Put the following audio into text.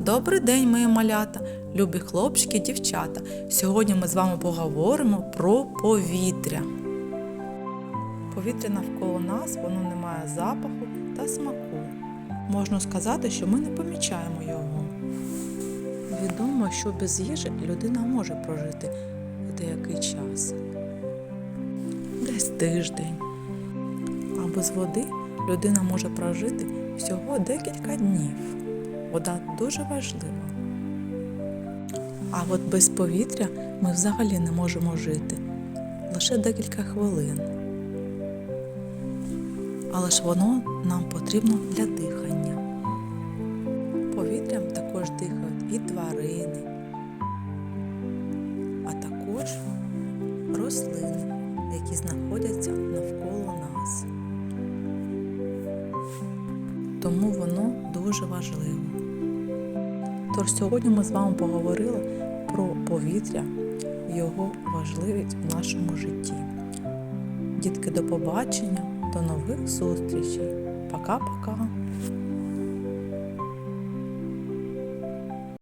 Добрий день, мої малята, любі хлопчики, дівчата. Сьогодні ми з вами поговоримо про повітря. Повітря навколо нас воно не має запаху та смаку. Можна сказати, що ми не помічаємо його. Відомо, що без їжі людина може прожити деякий час. Десь тиждень. А без води людина може прожити всього декілька днів. Вода дуже важлива. А от без повітря ми взагалі не можемо жити лише декілька хвилин. Але ж воно нам потрібно для дихання. Повітрям також дихають і тварини, а також рослини, які знаходяться навколо нас. Тому воно дуже важливо. Тож сьогодні ми з вами поговорили про повітря, його важливість в нашому житті. Дітки, до побачення, до нових зустрічей. Пока-пока!